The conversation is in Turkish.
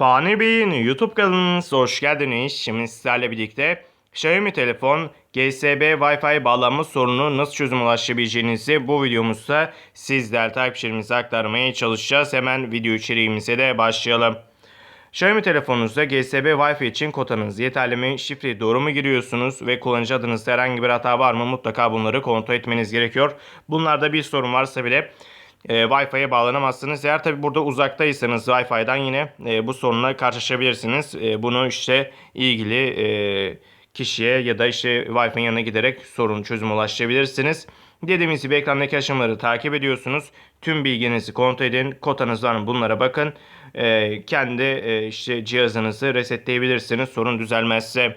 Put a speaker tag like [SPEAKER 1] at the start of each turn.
[SPEAKER 1] Fani Bey'in YouTube kanalınıza hoş geldiniz. Şimdi sizlerle birlikte Xiaomi telefon GSB Wi-Fi bağlanma sorunu nasıl çözüm ulaşabileceğinizi bu videomuzda sizler takipçilerimize aktarmaya çalışacağız. Hemen video içeriğimize de başlayalım. Xiaomi telefonunuzda GSB Wi-Fi için kotanız yeterli mi? Şifreyi doğru mu giriyorsunuz? Ve kullanıcı adınızda herhangi bir hata var mı? Mutlaka bunları kontrol etmeniz gerekiyor. Bunlarda bir sorun varsa bile e, Wi-Fi'ye bağlanamazsınız. Eğer tabi burada uzaktaysanız Wi-Fi'den yine e, bu sorunla karşılaşabilirsiniz. E, bunu işte ilgili e, kişiye ya da işte Wi-Fi'nin yanına giderek sorun çözüm ulaşabilirsiniz. Dediğimiz gibi ekrandaki aşamaları takip ediyorsunuz. Tüm bilginizi kontrol edin. Kotanız var mı bunlara bakın. E, kendi e, işte cihazınızı resetleyebilirsiniz sorun düzelmezse.